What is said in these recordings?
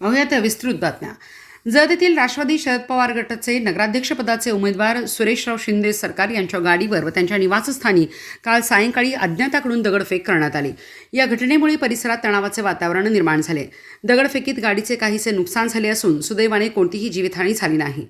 पाहुयात विस्तृत बातम्या. जत राष्ट्रवादी शरद पवार गटाचे नगराध्यक्षपदाचे उमेदवार सुरेशराव शिंदे सरकार यांच्या गाडीवर व त्यांच्या निवासस्थानी काल सायंकाळी अज्ञाताकडून दगडफेक करण्यात आली. या घटनेमुळे परिसरात तणावाचे वातावरण निर्माण झाले. दगडफेकीत गाडीचे काहीसे नुकसान झाले असून सुदैवाने कोणतीही जीवितहानी झाली नाही.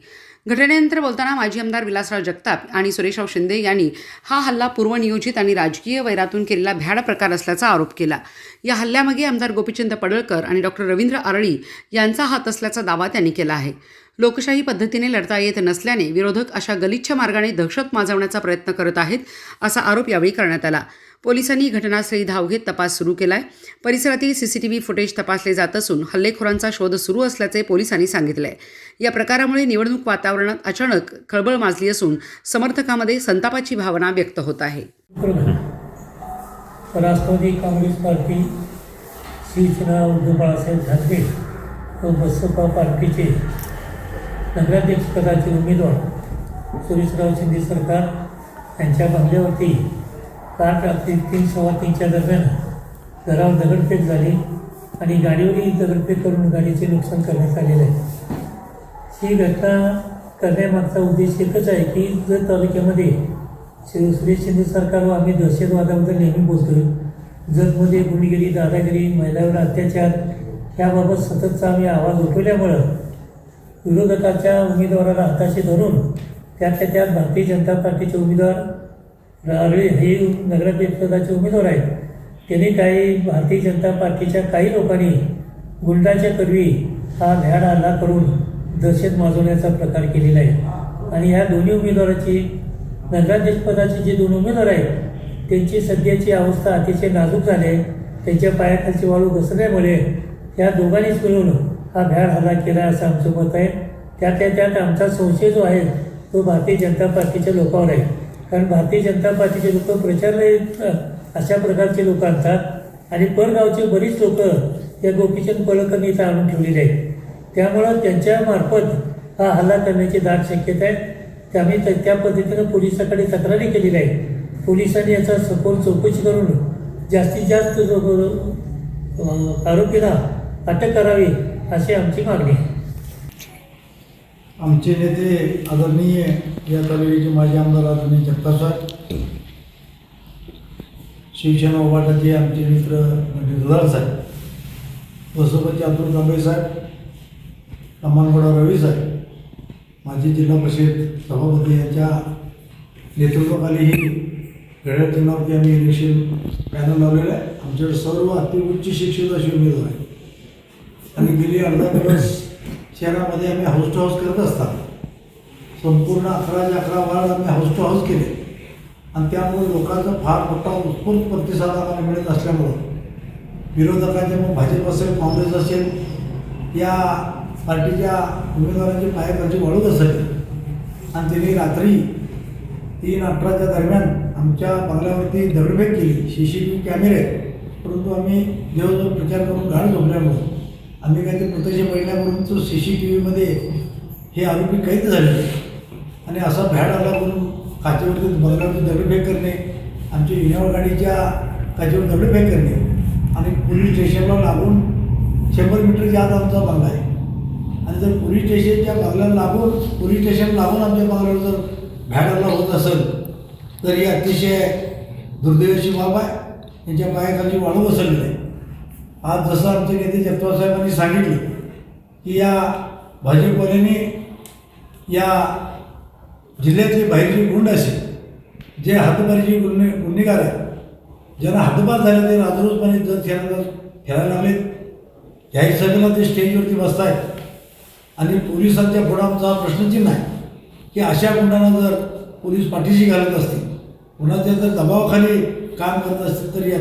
घटनेनंतर बोलताना माजी आमदार विलासराव जगताप आणि सुरेशराव शिंदे यांनी हा हल्ला पूर्वनियोजित आणि राजकीय वैरातून केलेला भ्याड प्रकार असल्याचा आरोप केला. या हल्ल्यामागे आमदार गोपीचंद पडळकर आणि डॉक्टर रवींद्र आरळी यांचा हात असल्याचा दावा त्यांनी केला आहे. लोकशाही पद्धतीने लढता येत नसल्याने विरोधक अशा गलिच्छ मार्गाने दहशत माजवण्याचा प्रयत्न करत आहेत असा आरोप यावेळी करण्यात आला. पोलिसांनी घटनास्थळी धाव घेत तपास सुरू केलाय. परिसरातील सीसीटीव्ही फुटेज तपासले जात असून हल्लेखोरांचा शोध सुरू असल्याचे पोलिसांनी सांगितलंय. या प्रकारामुळे निवडणूक वातावरणात अचानक खळबळ माजली असून समर्थकांमध्ये संतापाची भावना व्यक्त होत आहे. राष्ट्रवादी काँग्रेस पार्टी शिवसेना उद्धव बाळासाहेब ठाकरे व बसपा पार्टीचे नगराध्यक्षपदाचे उमेदवार सुरेशराव शिंदे सरकार यांच्या बंगल्यावरती काल रात्री तीन सव्वा तीनच्या दरम्यान घरावर दगडफेक झाली आणि गाडीवरही दगडफेक करून गाडीचे नुकसान करण्यात आलेलं आहे. ही घटना करण्यामागचा उद्देश एकच आहे की जर तालुक्यामध्ये श्री सुरेश शिंदे सरकार व आम्ही दहशतवादाबद्दल नेहमी बोलतोय जगमध्ये गुन्हेगिरी दादागिरी महिलांवर अत्याचार याबाबत सततचा आम्ही आवाज उठवल्यामुळं विरोधकाच्या उमेदवाराला हाताशी धरून त्यातल्या त्यात भारतीय जनता पार्टीचे उमेदवार रारळे हे नगराध्यक्षपदाचे उमेदवार आहेत. त्यांनी काही भारतीय जनता पार्टीच्या काही लोकांनी गुंडाच्या करवी हा भ्याड हल्ला करून दहशत माजवण्याचा प्रकार केलेला आहे. आणि ह्या दोन्ही उमेदवाराची नगराध्यक्षपदाचे जे दोन उमेदवार आहेत त्यांची सध्याची अवस्था अतिशय नाजूक झाली आहे. त्यांच्या पायाखालची वाळू घसरल्यामुळे त्या दोघांनीच मिळून हा भ्याड हल्ला केला असं आमचं मत आहे. त्यातल्या त्यात आमचा संशय जो आहे तो भारतीय जनता पार्टीच्या लोकांवर आहे. कारण भारतीय जनता पार्टीचे लोक प्रचारला अशा प्रकारचे लोक आणतात. आणि परगावचे बरीच लोक या गोपीचंद पळकरनी इथं आणून ठेवलेले आहेत. त्यामुळं त्यांच्यामार्फत हा हल्ला करण्याची दाट शक्यता आहे. त्यामुळे त्या- त्या पद्धतीनं पोलिसाकडे तक्रारी केलेली आहे पोलिसांनी याचा सखोल चौकशी करून जास्तीत जास्त आरोपीला अटक करावी अशी आमची मागणी आहे. आमचे नेते आदरणीय या तालुक्याचे माजी आमदार आदरणीय जगताप साहेब. शिवसेना उभाटाचे आमचे मित्र म्हणजे साहेब. बसोबाचे अब्दुल कांबळे साहेब. रमणगौडा रवी साहेब. माजी जिल्हा परिषद सभापती यांच्या नेतृत्वाखाली ही घड्याळ चिन्हावरती आम्ही इलेक्शन पॅनल लावलेलं आहे. आमच्याकडे सर्व अतिउच्च शिक्षित अशी उमेदवार आहे आणि गेली अर्धा दिवस शहरामध्ये आम्ही हाऊस टू हाऊस करत असतात संपूर्ण अकराच्या अकरा वार्ड आम्ही हाऊस टू हाऊस केले. आणि त्यामुळे लोकांचा फार मोठा उत्स्फूर्त प्रतिसाद आम्हाला मिळत असल्यामुळं विरोधकांचे मग भाजप असेल काँग्रेस असेल या पार्टीच्या उमेदवारांची पायाखालची वाळूच असेल आणि त्यांनी रात्री तीन अठराच्या दरम्यान आमच्या बंगल्यावरती दगडफेक केली सी सी टी व्ही कॅमेरे परंतु आम्ही जवळजवळ प्रचार करून गाड झोपल्यामुळं आम्ही काही ते प्रत्यक्ष पहिल्याकडून तो सी सी टी व्हीमध्ये हे आरोपी कैद झाले. आणि असा भ्याड आला करून काचेवरती बंगल्यावरती दगडफेक करणे आमच्या युनिवर गाडीच्या काचेवर दगडफेक करणे आणि पोलीस स्टेशनला लागून शंभर मीटरच्या आत आमचा बंगला आहे. आणि जर पोलीस स्टेशनच्या बंगल्याला लागून पोलीस स्टेशन लागून आमच्या बंगल्यावर जर भ्याड आला होत असेल तर ही अतिशय दुर्दैवाची बाब आहे. यांच्या पायाखाली वाळू बसवलेलं आहे आज जसं आमचे नेते जगताप साहेबांनी सांगितलं की या भाजपवाल्यांनी या जिल्ह्यातले बाहेरचे गुंड असे जे हातबारीचे गुन्हे गुन्हेगार आहेत ज्यांना हातबार झाले ते राजरोजपणे जर खेळायला खेळायला लागलेत. जाहीर सभेला ते स्टेजवरती बसत आहेत आणि पोलिसांच्या पुढाचा प्रश्नचिन्ह आहे की अशा गुंडांना जर पोलीस पाठीशी घालत असतील कुणाच्या जर दबावाखाली काम करत असतील तर या